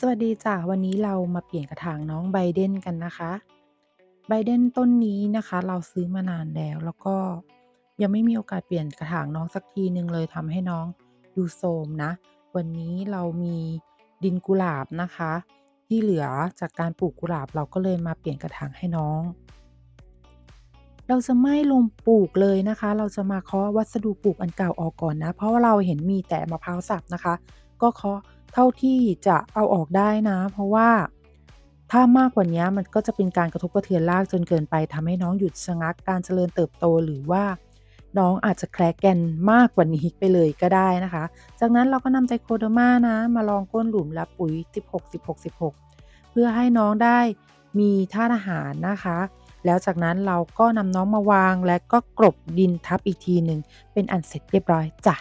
สวัสดีจ้ะวันนี้เรามาเปลี่ยนกระถางน้องไบเดนกันนะคะไบเดนต้นนี้นะคะ เราซื้อมานานแล้วแล้วก็ยังไม่มีโอกาสเปลี่ยนกระถางน้องสักทีหนึ่งเลยทำให้น้องดูโทรมนะ วันนี้เรามีดินกุหลาบนะคะ ที่เหลือจากการปลูกกุหลาบเราก็เลยมาเปลี่ยนกระถางให้น้อง เราจะไม่ลงปลูกเลยนะคะ เราจะมาเคาะวัสดุปลูกอันเก่าออกก่อนนะ เพราะว่าเราเห็นมีแต่มะพร้าวสับนะคะ ก็เคาะเท่าที่จะเอาออกได้นะ เพราะว่าถ้ามากกว่านี้มันก็จะเป็นการกระทบกระเทือนรากจนเกินไปทำให้น้องหยุดชะงักการเจริญเติบโตหรือว่า น้องอาจจะแคระแกนมากกว่านี้ไปเลยก็ได้นะคะ จากนั้นเราก็นำไตรโคเดอร์มานะ มารองก้นหลุมและปุ๋ย 16-16-16 เพื่อให้น้องได้มีธาตุอาหารนะคะ แล้วจากนั้นเราก็นำน้องมาวางและก็กลบดินทับอีกทีหนึ่งเป็นอันเสร็จเรียบร้อยจ้ะ